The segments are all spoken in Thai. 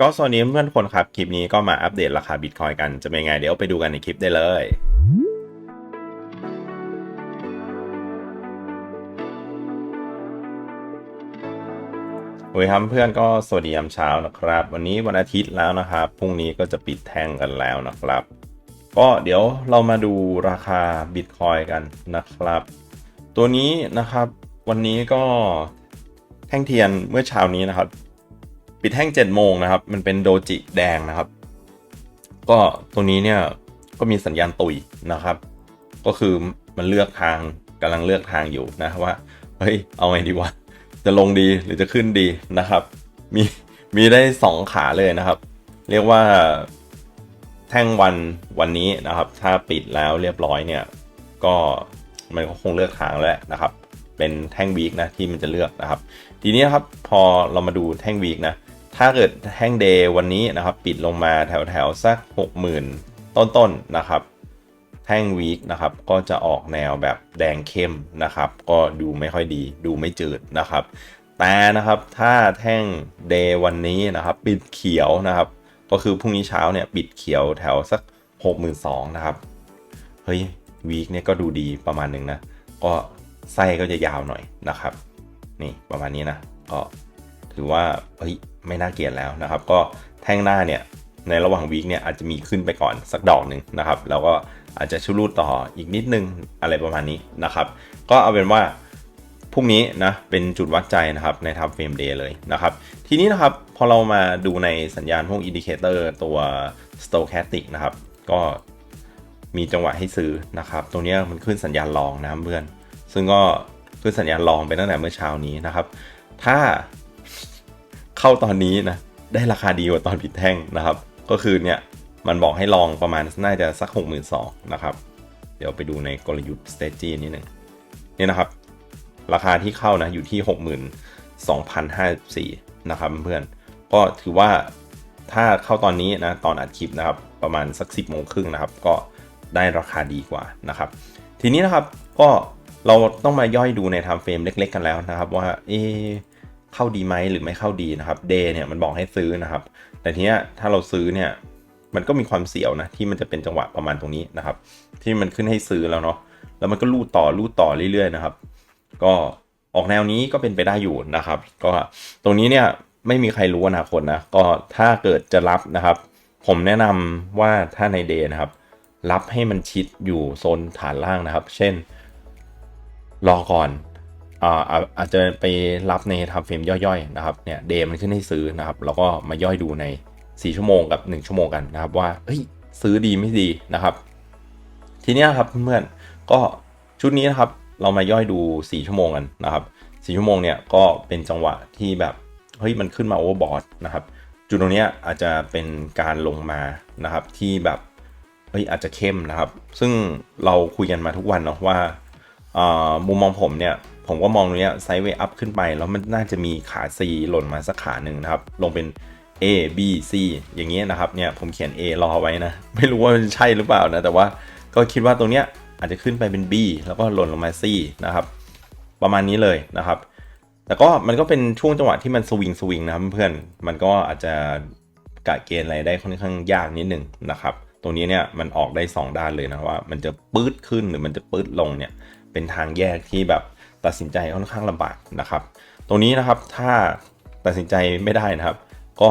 ก็สวัสดีเพื่อนๆคนครับ คลิปนี้ก็มาอัปเดตราคาบิตคอยกันจะเป็นไงเดี๋ยวไปดูกันในคลิปได้เลยโอ้ยครับเพื่อนก็สวัสดียามเช้านะครับ วันนี้วันอาทิตย์แล้วนะครับ พรุ่งนี้ก็จะปิดแท่งกันแล้วนะครับ ก็เดี๋ยวเรามาดูราคาบิตคอยกันนะครับ ตัวนี้นะครับวันนี้ก็แท่งเทียนเมื่อเช้านี้นะครับ ปิดแท่ง7โมงนะครับ มันเป็นโดจิแดงนะครับ ก็ตรงนี้เนี่ยก็มีสัญญาณตุยนะครับ ก็คือมันเลือกทางกำลังเลือกทางอยู่นะว่าเฮ้ยเอาไงดีวะจะลงดีหรือจะขึ้นดีนะครับ มีมีได้ 2 ขาเลยนะครับ เรียกว่าแท่งวันวันนี้นะครับ ถ้าปิดแล้วเรียบร้อยเนี่ยก็มันก็คงเลือกทางแล้วแหละนะครับ เป็นแท่งวีคนะที่มันจะเลือกนะครับ ทีนี้ครับพอเรามาดูแท่งวีคนะ ถ้าเกิดแท่งเดย์วันนี้นะครับ ปิดลงมาแถวแถวๆสัก 60,000 ต้นๆนนะครับ แท่งวีคนะครับ ก็จะออกแนวแบบแดงเข้มนะครับ ก็ดูไม่ค่อยดี ดูไม่จืดนะครับ แต่นะครับถ้าแท่งเดย์วันนี้นะครับ ปิดเขียวนะครับ ก็คือพรุ่งนี้เช้าเนี่ยปิดเขียวแถวสัก 62,000นะครับ เฮ้ยวีคเนี่ยก็ดูดีประมาณหนึ่งนะ ก็ไส้ก็จะยาวหน่อยนะครับ นี่ประมาณนี้นะก็ ถือว่าเฮ้ยไม่น่าเกลียดแล้วนะครับ ก็แท่งหน้าเนี่ยในระหว่างวีคเนี่ยอาจจะมีขึ้นไปก่อนสักดอกหนึ่งนะครับ แล้วก็อาจจะชุรูดต่ออีกนิดนึงอะไรประมาณนี้นะครับ ก็เอาเป็นว่าพรุ่งนี้นะเป็นจุดวัดใจนะครับในทับเฟรมเดย์เลยนะครับ ทีนี้นะครับพอเรามาดูในสัญญาณพวกอินดิเคเตอร์ตัว stochastic นะครับ ก็มีจังหวะให้ซื้อนะครับ ตรงเนี้ยมันขึ้นสัญญาณรองนะเพื่อน ซึ่งก็ขึ้นสัญญาณรองไปตั้งแต่เมื่อเช้านี้นะครับ ถ้า เข้าตอนนี้นะได้ราคาดีกว่าตอนปิดแท่งนะครับ ก็คือเนี่ยมันบอกให้ลองประมาณน่าจะสัก 6 2 0 0 0นะครับ เดี๋ยวไปดูในกลยุทธ์ s t a g e นิดนึงนี่นะครับ ราคาที่เข้านะอยู่ที่ 62,054นะครับเพื่อนก็ถือว่าถ้าเข้าตอนนี้นะตอนอัดคลิปนะครับประมาณสัก 10โมงครึ่งนะครับ ก็ได้ราคาดีกว่านะครับ ทีนี้นะครับก็เราต้องมาย่อยดูในไทม์เฟรมเล็ก ๆ กันแล้วนะครับ ว่าเอ เข้าดีไหมหรือไม่เข้าดีนะครับเดย์เนี่ยมันบอกให้ซื้อนะครับ แต่ทีนี้ถ้าเราซื้อเนี่ยมันก็มีความเสี่ยวนะที่มันจะเป็นจังหวะประมาณตรงนี้นะครับ ที่มันขึ้นให้ซื้อแล้วเนาะแล้วมันก็ลูดต่อลูดต่อเรื่อยๆนะครับ ก็ออกแนวนี้ก็เป็นไปได้อยู่นะครับ ก็ตรงนี้เนี่ยไม่มีใครรู้อนาคตนะก็ถ้าเกิดจะรับนะครับ ผมแนะนำว่าถ้าในเดย์นะครับ รับให้มันชิดอยู่โซนฐานล่างนะครับ เช่น รอก่อน อาจจะไปรับในทำเฟรมย่อยๆนะครับเนี่ยเดย์มันขึ้นให้ซื้อนะครับแล้วก็มาย่อยดูใน 4 ชั่วโมงกับ 1 ชั่วโมงกันนะครับว่าเฮ้ยซื้อดีไม่ดีนะครับ ทีนี้ครับเพื่อนๆก็ชุดนี้นะครับเรามาย่อยดู 4 ชั่วโมงกันนะครับ4ชั่วโมงเนี่ยก็เป็นจังหวะที่แบบเฮ้ยมันขึ้นมาโอเวอร์บอทนะครับจุดตรงเนี้ยอาจจะเป็นการลงมานะครับที่แบบเฮ้ยอาจจะเข้มนะครับ ซึ่งเราคุยกันมาทุกวันเนาะว่ามุมมองผมเนี่ย ผมก็มองตรงนี้ไซด์เวย์อัพขึ้นไป แล้วมันน่าจะมีขา C หล่นมาสักขาหนึ่งนะครับ ลงเป็น A B C อย่างเงี้ยนะครับ เนี่ยผมเขียน A รอไว้นะ ไม่รู้ว่ามันใช่หรือเปล่านะ แต่ว่าก็คิดว่าตรงเนี้ยอาจจะขึ้นไปเป็น B แล้วก็หล่นลงมา C นะครับ ประมาณนี้เลยนะครับ แต่ก็มันก็เป็นช่วงจังหวะที่มันสวิงสวิงนะครับเพื่อนมันก็อาจจะกะเกณฑ์อะไรได้ค่อนข้างยากนิดหนึ่งนะครับตรงนี้เนี่ยมันออกได้ 2 ด้านเลยนะว่า มันจะปื๊ดขึ้นหรือมันจะปื๊ดลงเนี่ยเป็นทางแยกที่แบบ ตัดสินใจค่อนข้างลำบากนะครับ ตรงนี้นะครับถ้าตัดสินใจไม่ได้นะครับ ก็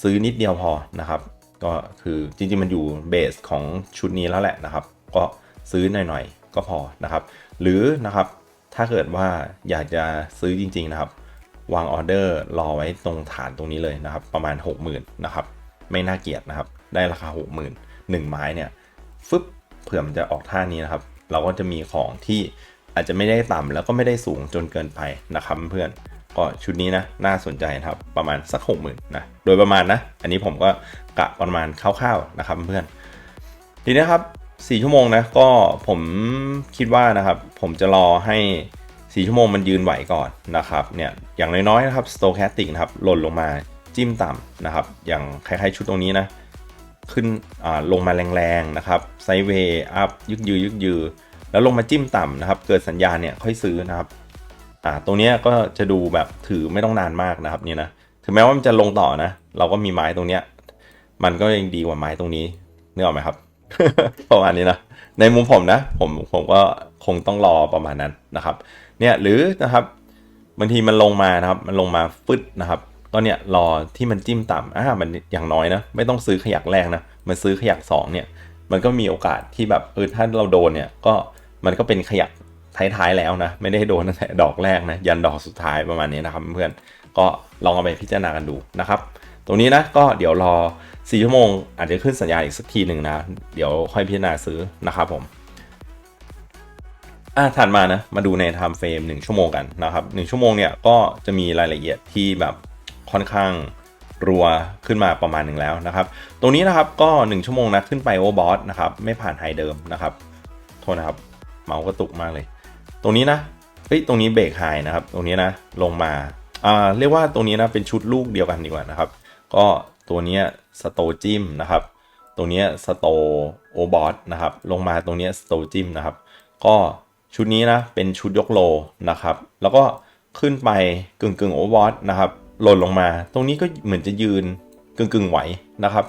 ซื้อนิดเดียวพอนะครับ ก็คือจริงๆมันอยู่เบสของชุดนี้แล้วแหละนะครับ ก็ซื้อหน่อยๆก็พอนะครับ หรือนะครับถ้าเกิดว่าอยากจะซื้อจริง ๆนะครับ วางออเดอร์รอไว้ตรงฐานตรงนี้เลยนะครับ ประมาณ 60,000นะครับไม่น่าเกลียดนะครับ ได้ราคา 60,000หนึ่งไม้เนี่ยฟึบเผื่อมันจะออกท่านี้นะครับ เราก็จะมีของที่ อาจจะไม่ได้ต่ำแล้วก็ไม่ได้สูงจนเกินไปนะครับเพื่อนก็ชุดนี้นะน่าสนใจนะครับประมาณสัก60,000นะโดยประมาณนะ อันนี้ผมก็กะประมาณคร่าวๆนะครับเพื่อนทีนี้ครับ4ชั่วโมงนะก็ผมคิดว่านะครับ ผมจะรอให้4ชั่วโมงมันยืนไหวก่อนนะครับเนี่ยอย่างน้อยๆนะครับ stochastic นะครับหล่นลงมาจิ้มต่ำนะครับ อย่างคล้ายๆชุดตรงนี้นะขึ้นอ่าลงมาแรงๆนะครับไซเวย์อัพยึกยือยึกยือ แล้วลงมาจิ้มต่ำนะครับ เกิดสัญญาณเนี่ยค่อยซื้อนะครับอ่าตรงนี้ก็จะดูแบบถือไม่ต้องนานมากนะครับเนี่ยนะถึงแม้ว่ามันจะลงต่อนะ เราก็มีไม้ตรงเนี้ย มันก็ยังดีกว่าไม้ตรงนี้นึกออกไหมครับ ประมาณนี้นะในมุมผมนะ ผมผมก็คงต้องรอประมาณนั้นนะครับ เนี่ยหรือนะครับบางทีมันลงมานะครับ มันลงมาฟึดนะครับ ก็เนี่ยรอที่มันจิ้มต่ำอ่ามันอย่างน้อยนะ ไม่ต้องซื้อขยักแรกนะ มันซื้อขยักสองเนี่ย มันก็มีโอกาสที่แบบเออถ้าเราโดนเนี่ยก็ มันก็เป็นขยักท้ายๆแล้วนะ ไม่ได้โดนตั้งแต่ดอกแรกนะ ยันดอกสุดท้ายประมาณนี้นะครับเพื่อนก็ลองเอาไปพิจารณากันดูนะครับ ตรงนี้นะก็เดี๋ยวรอ 4 ชั่วโมง อาจจะขึ้นสัญญาอีกสักทีหนึ่งนะ เดี๋ยวค่อยพิจารณาซื้อนะครับผมอะถัดมานะ มาดูใน time frame 1ชั่วโมงกันนะครับ1ชั่วโมงเนี่ยก็จะมีรายละเอียดที่แบบค่อนข้างรัวขึ้นมาประมาณหนึ่งแล้วนะครับ ตรงนี้นะครับก็ 1 ชั่วโมงนะขึ้นไปโอเวอร์บอสนะครับไม่ผ่านไฮเดิมนะครับโทษนะครับ เมาส์กระตุกมากเลย ตรงนี้นะเฮ้ยตรงนี้เบรกไฮนะครับ ตรงนี้นะลงมาอ่าเรียกว่าตรงนี้นะเป็นชุดลูกเดียวกันดีกว่านะครับ ก็ตัวนี้สโตจิมนะครับ ตรงนี้สโตโอบอสนะครับ ลงมาตรงนี้สโตจิมนะครับ ก็ชุดนี้นะเป็นชุดยกโลนะครับ แล้วก็ขึ้นไปกึ่งกึ่งโอเวอร์บอสนะครับหล่นลงมา ตรงนี้ก็เหมือนจะยืนกึ่งกึ่งไหวนะครับ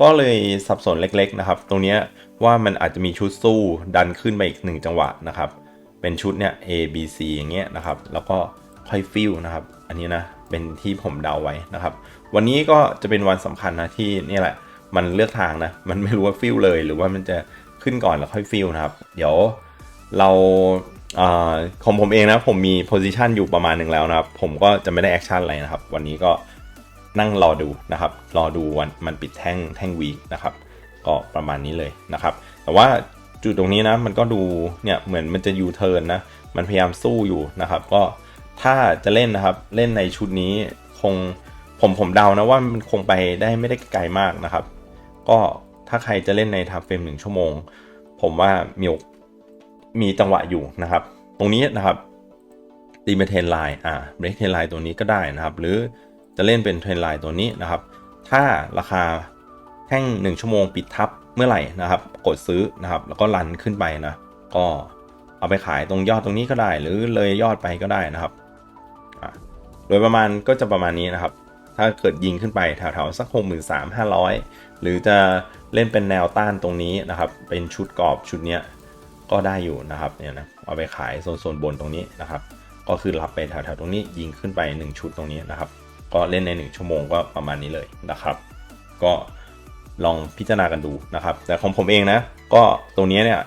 ก็เลยสับสนเล็กๆนะครับ ตรงนี้ว่ามันอาจจะมีชุดสู้ดันขึ้นไปอีกหนึ่งจังหวะนะครับ เป็นชุดเนี่ย A B C อย่างเงี้ยนะครับ แล้วก็ค่อยฟิลนะครับ อันนี้นะ เป็นที่ผมเดาไว้นะครับ วันนี้ก็จะเป็นวันสำคัญนะที่นี่แหละ มันเลือกทางนะ มันไม่รู้ว่าฟิลเลย หรือว่ามันจะขึ้นก่อนแล้วค่อยฟิลนะครับ เดี๋ยวเราอของผมเองนะ ผมมีโพซิชันอยู่ประมาณหนึ่งแล้วนะครับ ผมก็จะไม่ได้แอคชั่นอะไรนะครับ วันนี้ก็ นั่งรอดูนะครับ รอดูวันมันปิดแท่งแท่งวีนะครับ ก็ประมาณนี้เลยนะครับ แต่ว่าจุดตรงนี้นะมันก็ดูเนี่ยเหมือนมันจะยูเทิร์นนะ มันพยายามสู้อยู่นะครับ ก็ถ้าจะเล่นนะครับเล่นในชุดนี้คงผมผมเดานะว่ามันคงไปได้ไม่ได้ไกลมากนะครับ ก็ถ้าใครจะเล่นในทับเฟรมหนึ่งชั่วโมง ผมว่ามีมีจังหวะอยู่นะครับ ตรงนี้นะครับตีเป็นเทนไลน์อ่าเบรกเทนไลน์ตัวนี้ก็ได้นะครับ หรือ จะเล่นเป็นเทรนไลน์ตัวนี้นะครับ ถ้าราคาแท่ง 1 ชั่วโมงปิดทับเมื่อไหร่นะครับ กดซื้อนะครับ แล้วก็รันขึ้นไปนะ ก็เอาไปขายตรงยอดตรงนี้ก็ได้ หรือเลยยอดไปก็ได้นะครับ โดยประมาณก็จะประมาณนี้นะครับ ถ้าเกิดยิงขึ้นไปแถวๆสักหกหมื่นสามห้าร้อยหรือจะเล่นเป็นแนวต้านตรงนี้นะครับ เป็นชุดกรอบชุดเนี้ยก็ได้อยู่นะครับเนี่ยนะเอาไปขายโซนๆบนตรงนี้นะครับ ก็คือรับไปแถวๆตรงนี้ยิงขึ้นไป 1 ชุดตรงนี้นะครับ ก็เล่นใน 1 ชั่วโมงก็ประมาณนี้เลยนะครับ ก็ลองพิจารณากันดูนะครับ แต่ของผมเองนะ ก็ตรงนี้เนี่ย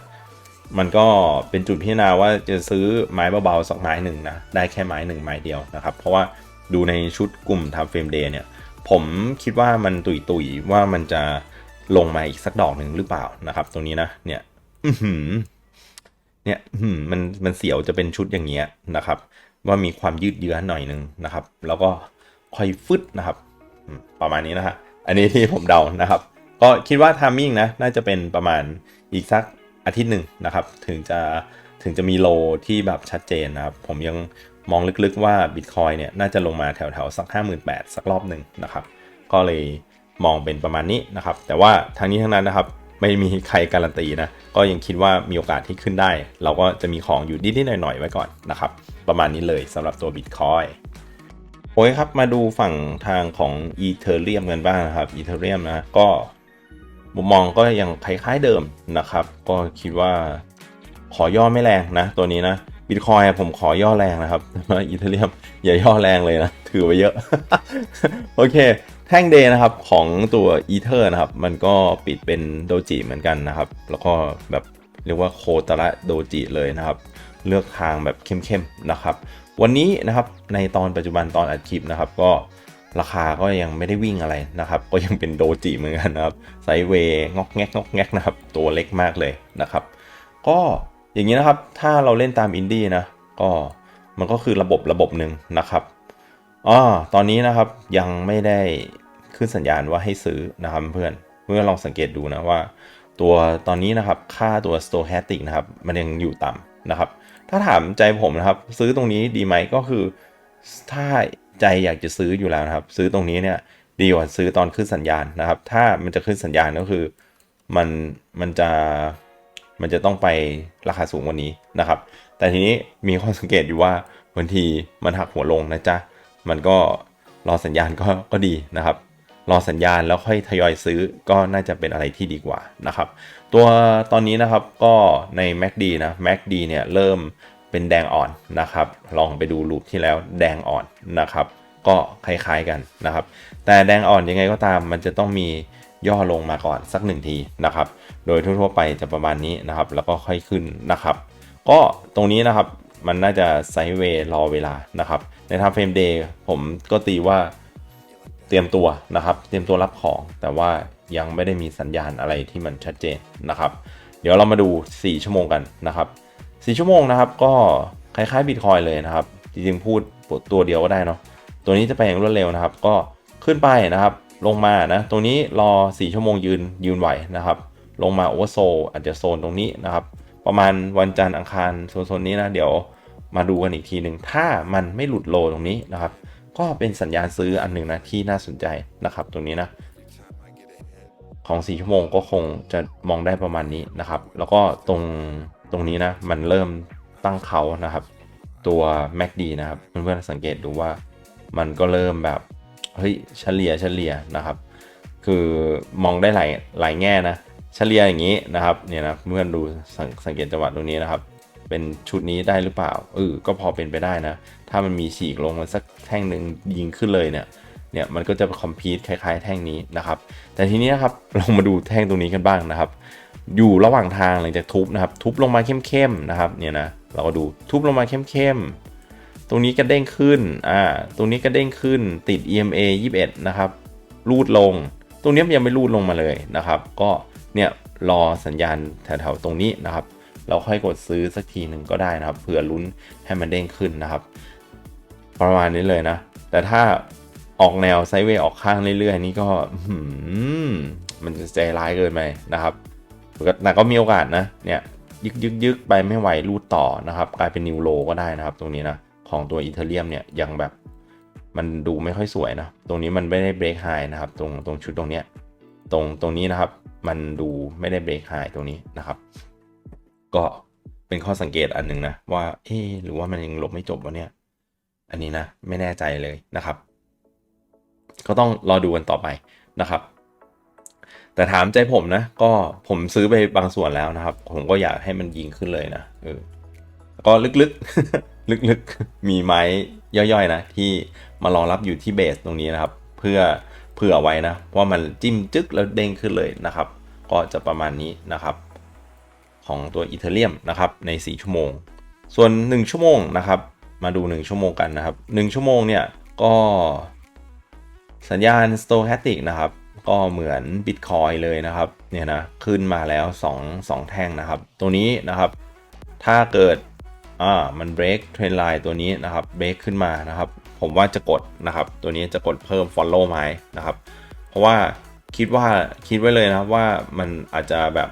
มันก็เป็นจุดพิจารณาว่าจะซื้อไม้เบาๆสักไม้หนึ่งนะ ได้แค่ไม้หนึ่งไม้เดียวนะครับ เพราะว่าดูในชุดกลุ่มทำเฟรมเดย์เนี่ย ผมคิดว่ามันตุยๆว่ามันจะลงมาอีกสักดอกหนึ่งหรือเปล่านะครับ ตรงนี้นะ เนี่ยเนี่ยมันมันเสียวจะเป็นชุดอย่างเงี้ยนะครับ ว่ามีความยืดเยื้อหน่อยนึงนะครับ แล้วก็ ค่อยฟึดนะครับประมาณนี้นะฮะอันนี้ที่ผมเดานะครับ ก็คิดว่าทามมิ่งนะน่าจะเป็นประมาณอีกสักอาทิตย์หนึ่งนะครับ ถึงจะถึงจะมีโลที่แบบชัดเจนนะครับ ผมยังมองลึกๆว่า Bitcoin เนี่ยน่าจะลงมาแถวๆสัก 58,000 สักรอบหนึ่งนะครับ ก็เลยมองเป็นประมาณนี้นะครับ แต่ว่าทางนี้ทั้งนั้นนะครับ ไม่มีใครการันตีนะ ก็ยังคิดว่ามีโอกาสที่ขึ้นได้ เราก็จะมีของอยู่นิดๆหน่อยๆไว้ก่อนนะครับ ประมาณนี้เลยสำหรับตัว Bitcoin โอเคครับ มาดูฝั่งทางของ Ethereum กันบ้างนะครับ Ethereum นะก็มุมมองก็ยังคล้ายๆเดิมนะครับ ก็คิดว่าขอย่อไม่แรงนะ ตัวนี้นะบิตคอยผมขอย่อแรงนะครับอีเทอรเรียมอย่าย่อแรงเลยนะ ถือไว้เยอะ โอเค แท่งเดย์นะครับของตัวอีเทอร์นะครับ มันก็ปิดเป็นโดจิเหมือนกันนะครับ แล้วก็แบบเรียกว่าโคตระโดจิเลยนะครับ เลือกทางแบบเข้มๆนะครับ วันนี้นะครับในตอนปัจจุบันตอนอัดคลิปนะครับ ก็ราคาก็ยังไม่ได้วิ่งอะไรนะครับ ก็ยังเป็นโดจิเหมือนกันนะครับไซเวย์งอกแงกงอกแงกนะครับ ตัวเล็กมากเลยนะครับ ก็อย่างนี้นะครับถ้าเราเล่นตามอินดี้นะก็มันก็คือระบบระบบหนึ่งนะครับอ๋อตอนนี้นะครับยังไม่ได้ขึ้นสัญญาณว่าให้ซื้อนะครับเพื่อนเพื่อลองสังเกตดูนะว่า ตัวตอนนี้นะครับค่าตัว stochastic นะครับ มันยังอยู่ต่ำนะครับ ถ้าถามใจผมนะครับ ซื้อตรงนี้ดีไหมก็คือ ถ้าใจอยากจะซื้ออยู่แล้วนะครับ ซื้อตรงนี้เนี่ยดีกว่าซื้อตอนขึ้นสัญญาณนะครับ ถ้ามันจะขึ้นสัญญาณก็คือมันมันจะมันจะต้องไปราคาสูงกว่านี้นะครับ แต่ทีนี้มีข้อสังเกตอยู่ว่าบางทีมันหักหัวลงนะจ๊ะ มันก็รอสัญญาณก็ก็ดีนะครับ รอสัญญาณแล้วค่อยทยอยซื้อก็น่าจะเป็นอะไรที่ดีกว่านะครับ ตัวตอนนี้นะครับก็ใน MACD นะ MACD เนี่ยเริ่มเป็นแดงอ่อนนะครับ ลองไปดูรูปที่แล้วแดงอ่อนนะครับ ก็คล้ายๆกันนะครับ แต่แดงอ่อนยังไงก็ตามมันจะต้องมีย่อลงมาก่อนสักหนึ่งทีนะครับ โดยทั่วๆไปจะประมาณนี้นะครับ แล้วก็ค่อยขึ้นนะครับ ก็ตรงนี้นะครับมันน่าจะไซด์เวย์รอเวลานะครับ ในทางเฟรมเดย์ผมก็ตีว่า เตรียมตัวนะครับ เตรียมตัวรับของ แต่ว่ายังไม่ได้มีสัญญาณอะไรที่มันชัดเจนนะครับ เดี๋ยวเรามาดู 4 ชั่วโมงกันนะครับ 4 ชั่วโมงนะครับ ก็คล้ายๆบิตคอยเลยนะครับ จริงๆพูดตัวเดียวก็ได้เนาะ ตัวนี้จะไปอย่างรวดเร็วนะครับ ก็ขึ้นไปนะครับ ลงมานะ ตรงนี้รอ 4 ชั่วโมงยืนยืนไหวนะครับ ลงมาโอเวอร์โซอาจจะโซนตรงนี้นะครับ ประมาณวันจันทร์อังคารโซนๆนี้นะ เดี๋ยวมาดูกันอีกทีหนึ่งถ้ามันไม่หลุดโลตรงนี้นะครับ ก็เป็นสัญญาณซื้ออันหนึ่งนะที่น่าสนใจนะครับ ตรงนี้นะ ของ 4 ชั่วโมงก็คงจะมองได้ประมาณนี้นะครับ แล้วก็ตรงตรงนี้นะ มันเริ่มตั้งเขานะครับ ตัว MACD นะครับ เพื่อนๆสังเกตดูว่ามันก็เริ่มแบบ เฮ้ยเฉลี่ยเฉลี่ยนะครับ คือมองได้หลายหลายแง่นะ เฉลี่ยอย่างนี้นะครับเนี่ยนะเพื่อนดูสงสังเกตจังหวะตรงนี้นะครับ เป็นชุดนี้ได้หรือเปล่าเออก็พอเป็นไปได้นะ ถ้ามันมีฉีกลงมาสักแท่งหนึ่งยิงขึ้นเลยเนี่ยเนี่ยมันก็จะคอมพีทคล้ายๆ แท่งนี้นะครับ แต่ทีนี้นะครับเรามาดูแท่งตรงนี้กันบ้างนะครับ อยู่ระหว่างทางหลังจากทุบนะครับ ทุบลงมาเข้มๆนะครับเนี่ยนะเราก็ดูทุบลงมาเข้มๆตรงนี้ก็เด้งขึ้นอ่าตรงนี้ก็เด้งขึ้นติด EMA 21 นะครับ รูดลง ตรงนี้ยังไม่รูดลงมาเลยนะครับ ก็เนี่ยรอสัญญาณแถวๆตรงนี้นะครับ เราค่อยกดซื้อสักทีหนึ่งก็ได้นะครับเผื่อลุ้นให้มันเด้งขึ้นนะครับ ประมาณนี้เลยนะ แต่ถ้าออกแนวไซเวย์ออกข้างเรื่อยๆ นี่ก็หืมมันจะใจร้ายเกินไปนะครับแต่ก็มีโอกาสนะเนี่ยยึกยึกยึกไปไม่ไหวรูดต่อนะครับ กลายเป็นนิวโลก็ได้นะครับ ตรงนี้นะของตัวอีเทเรียมเนี่ยยังแบบมันดูไม่ค่อยสวยนะ ตรงนี้มันไม่ได้เบรกไฮนะครับ ตรงตรงชุดตรงเนี้ยตรงตรงนี้นะครับ มันดูไม่ได้เบรกไฮตรงนี้นะครับ ก็เป็นข้อสังเกตอันหนึ่งนะ ว่าเอ๊หรือว่ามันยังลบไม่จบวะเนี่ย อันนี้นะไม่แน่ใจเลยนะครับ ก็ต้องรอดูกันต่อไปนะครับ แต่ถามใจผมนะ ก็ผมซื้อไปบางส่วนแล้วนะครับ ผมก็อยากให้มันยิงขึ้นเลยนะเออก็ลึกๆ ลึกๆ มีไม้ย่อยๆ นะ ที่มารองรับอยู่ที่เบสตรงนี้นะครับ เพื่อเผื่อไว้นะว่ามันจิ้มจึ๊กแล้วเด้งขึ้นเลยนะครับ ก็จะประมาณนี้นะครับ ของตัวอีเทเรียมนะครับใน 4 ชั่วโมง ส่วน 1 ชั่วโมงนะครับ มาดู 1 ชั่วโมงกันนะครับ 1 ชั่วโมงเนี่ยก็สัญญาณ stochastic นะครับ ก็เหมือน Bitcoin เลยนะครับเนี่ยนะขึ้นมาแล้ว 2 2 แท่งนะครับ ตัวนี้นะครับ ถ้าเกิดอ่ามัน break trend line ตัวนี้นะครับ break ขึ้นมานะครับ ผมว่าจะกดนะครับ ตัวนี้จะกดเพิ่ม follow ไหมนะครับ เพราะว่าคิดว่าคิดไว้เลยนะครับว่ามันอาจจะแบบ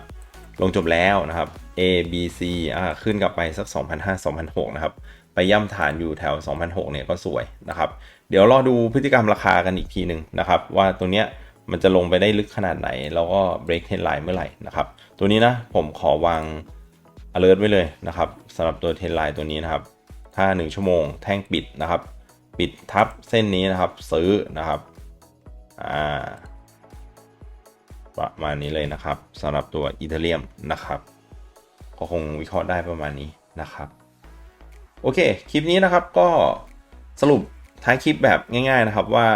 ลงจบแล้วนะครับ A B C อ่าขึ้นกลับไปสัก2005 2006นะครับ ย่ำฐานอยู่แถว 2006เนี่ยก็สวยนะครับ เดี๋ยวรอดูพฤติกรรมราคากันอีกทีหนึ่งนะครับ ว่าตัวเนี้ยมันจะลงไปได้ลึกขนาดไหน แล้วก็ break trend line เมื่อไหร่นะครับ ตัวนี้นะผมขอวาง alert ไว้เลยนะครับสำหรับตัว trend line ตัวนี้นะครับ ถ้า 1 ชั่วโมงแท่งปิดนะครับ ปิดทับเส้นนี้นะครับ ซื้อนะครับอ่าประมาณนี้เลยนะครับสำหรับตัวอีเทเรียมนะครับก็คงวิเคราะห์ได้ประมาณนี้นะครับ โอเค คลิปนี้นะครับก็สรุปท้ายคลิปแบบง่าย ๆนะครับว่า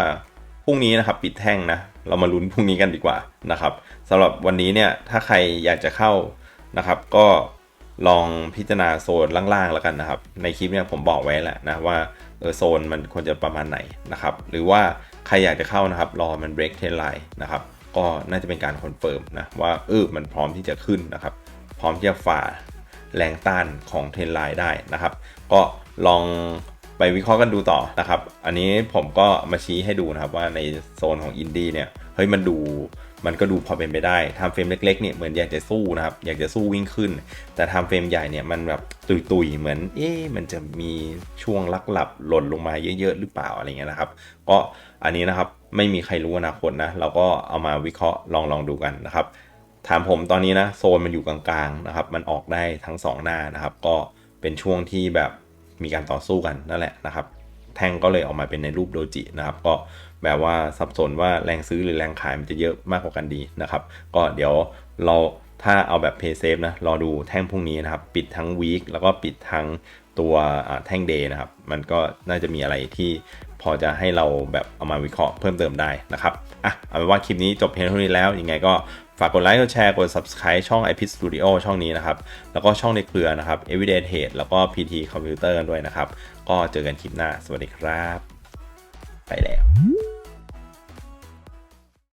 พรุ่งนี้นะครับปิดแท่งนะ เรามาลุ้นพรุ่งนี้กันดีกว่านะครับสำหรับวันนี้เนี่ยถ้าใครอยากจะเข้านะครับ ก็ลองพิจารณาโซนล่างๆแล้วกันนะครับ ในคลิปเนี่ยผมบอกไว้แหละนะว่าเออโซนมันควรจะประมาณไหนนะครับ หรือว่าใครอยากจะเข้านะครับ รอมัน break trend line นะครับ ก็น่าจะเป็นการคอนเฟิร์มนะว่าเออมันพร้อมที่จะขึ้นนะครับ พร้อมที่จะฝ่าแรงต้านของเทรนไลน์ได้นะครับ ก็ลองไปวิเคราะห์กันดูต่อนะครับ อันนี้ผมก็มาชี้ให้ดูนะครับว่าในโซนของอินดี้เนี่ย เฮ้ยมันดูมันก็ดูพอเป็นไปได้ทำเฟรมเล็กๆเนี่ยเหมือนอยากจะสู้นะครับ อยากจะสู้วิ่งขึ้น แต่ทำเฟรมใหญ่เนี่ยมันแบบตุยๆ เหมือน เอ๊ะมันจะมีช่วงลักหลับหล่นลงมาเยอะๆ หรือเปล่าอะไรเงี้ยนะครับ ก็อันนี้นะครับไม่มีใครรู้อนาคตนะ เราก็เอามาวิเคราะห์ลองลองดูกันนะครับ ถามผมตอนนี้นะโซนมันอยู่กลางๆนะครับ มันออกได้ทั้ง 2 หน้านะครับ ก็ เป็นช่วงที่แบบมีการต่อสู้กันนั่นแหละนะครับ แท่งก็เลยออกมาเป็นในรูปโดจินะครับ ก็แบบว่าสับสนว่าแรงซื้อหรือแรงขายมันจะเยอะมากกว่ากันดีนะครับ ก็เดี๋ยวเราถ้าเอาแบบ Pay Safe นะรอดูแท่งพรุ่งนี้นะครับ ปิดทั้งวีคแล้วก็ปิดทั้งตัวแท่งเดย์นะครับ มันก็น่าจะมีอะไรที่พอจะให้เราแบบเอามาวิเคราะห์เพิ่มเติมได้นะครับ อะ เอาเป็นว่าคลิปนี้จบเพียงเท่านี้แล้ว ยังไงก็ ฝากกดไลค์ กดแชร์ กด subscribe ช่อง i p Studio ช่องนี้นะครับ แล้วก็ช่องในเครือนะครับ Everyday Trade แล้วก็ PT Computer กันด้วยนะครับ ก็เจอกันคลิปหน้า สวัสดีครับ ไปแล้ว